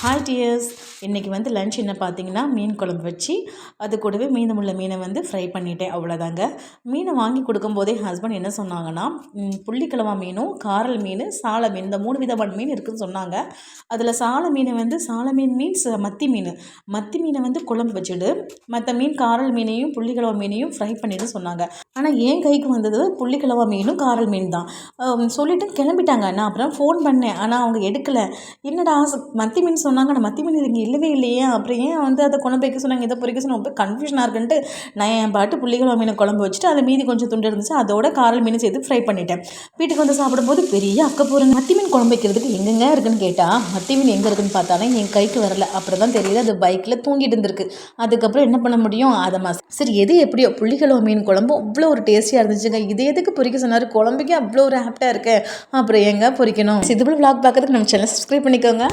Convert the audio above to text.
Hi, dears. இன்றைக்கி வந்து lunch என்ன பார்த்தீங்கன்னா மீன் குழம்பு வச்சு அது கூடவே மீதமுள்ள மீனை வந்து ஃப்ரை பண்ணிட்டேன் அவ்வளோதாங்க மீனை வாங்கி கொடுக்கும்போதே ஹஸ்பண்ட் என்ன சொன்னாங்கன்னா புள்ளிக்கிழமா மீனும் காரல் மீன் சால மீன் இந்த மூணு விதமான மீன் இருக்குதுன்னு சொன்னாங்க. அதில் சால மீனை வந்து சால மீன் மீன்ஸ் மத்தி மீன். மத்தி மீனை வந்து குழம்பு வச்சுடு மற்ற மீன் காரல் மீனையும் புள்ளிக்கிழமா மீனையும் ஃப்ரை பண்ணிட்டு சொன்னாங்க. ஆனால் என் கைக்கு வந்தது புள்ளிக்கிழமா மீனும் காரல் மீன் தான். சொல்லிவிட்டு கிளம்பிட்டாங்க. நான் அப்புறம் ஃபோன் பண்ணேன். ஆனால் அவங்க எடுக்கலை. என்னடா மத்தி மீன் சொன்னாங்க. ஆனால் மத்தி மீன் இங்கே இல்லவே இல்லையே. அப்புறம் ஏன் வந்து அதை குழம்பு வைக்க சொன்னாங்க? இதை பொறிக்க சொன்னாங்க. ரொம்ப கன்ஃபியூஷனாக இருக்குன்ட்டு நான் என் பாட்டு புள்ளிக்கிழமை மீனை குழம்பு வச்சுட்டு அதை மீதி கொஞ்சம் துண்டு இருந்துச்சு. அதோட காரல் மீன் சேர்த்து ஃப்ரை பண்ணிட்டேன். வீட்டுக்கு வந்து சாப்பிடும்போது பெரிய அக்க போகிறேன் மத்தி மீன் குழம்பு வைக்கிறதுக்கு எங்கெங்க இருக்குன்னு கேட்டால் மத்தி மீன் எங்கே இருக்குன்னு பார்த்தாலே என் கைக்கு வரல. அப்புறம் தான் தெரியுது அது பைக்கில் தூங்கிட்டு இருந்திருக்கு. அதுக்கப்புறம் என்ன பண்ண முடியும்? அதை மஸ் சரி எது எப்படியோ புள்ளிகளோ மீன் குழம்பு அவ்வளோ ஒரு டேஸ்டியாக இருந்துச்சுங்க. இது எதுக்கு பொறிக்க சொன்னார்? குழம்புக்கே அவ்வளோ ஒரு ஆப்டாக இருக்கு. அப்புறம் எங்கே பொறிக்கணும்? சிதுபிள் வ்ளாக் பார்க்கறதுக்கு நம்ம சேனல் சப்ஸ்கிரைப் பண்ணிக்கோங்க.